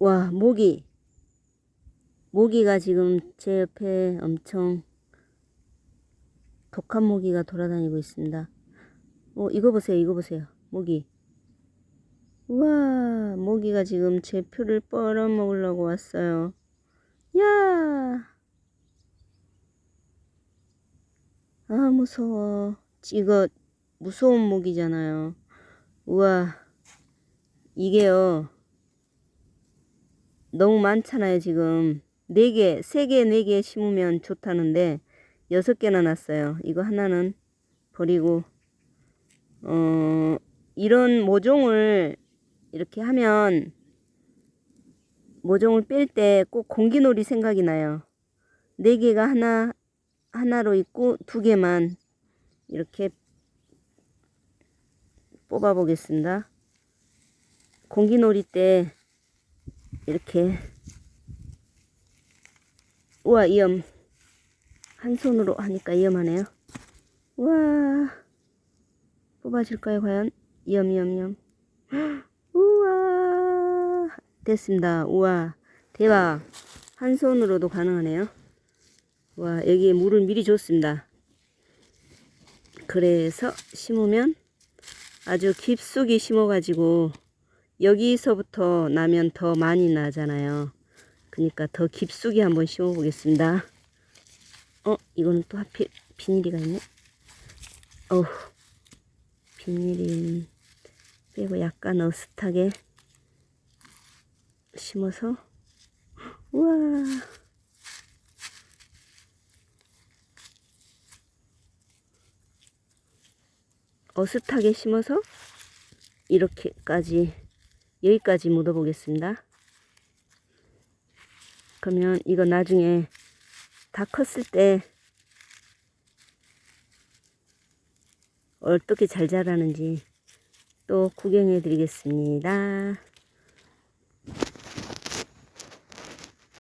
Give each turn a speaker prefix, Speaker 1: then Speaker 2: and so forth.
Speaker 1: 와, 모기. 모기가 지금 제 옆에 엄청 독한 모기가 돌아다니고 있습니다. 어, 이거 보세요, 이거 보세요. 모기. 우와, 모기가 지금 제 표를 빨아먹으려고 왔어요. 야! 아, 무서워. 이거 무서운 모기잖아요. 우와, 이게요. 너무 많잖아요, 지금. 네 개, 세 개, 네개 심으면 좋다는데, 여섯 개나 났어요. 이거 하나는 버리고, 어, 이런 모종을 이렇게 하면, 모종을 뺄 때 꼭 공기놀이 생각이 나요. 네 개가 하나, 하나로 있고, 두 개만 이렇게 뽑아 보겠습니다. 공기놀이 때 이렇게 우와 위험 한 손으로 하니까 위험하네요. 우와 뽑아질까요 과연? 위험 위험 위험 우와 됐습니다. 우와 대박 한 손으로도 가능하네요. 와 여기에 물을 미리 줬습니다. 그래서 심으면 아주 깊숙이 심어 가지고 여기서부터 나면 더 많이 나잖아요. 그러니까 더 깊숙이 한번 심어 보겠습니다. 어, 이거는 또 하필 비닐이가 있네. 어우, 비닐이 빼고 약간 어슷하게 심어서 우와. 어슷하게 심어서 이렇게까지 여기까지 묻어 보겠습니다. 그러면 이거 나중에 다 컸을 때 어떻게 잘 자라는지 또 구경해 드리겠습니다.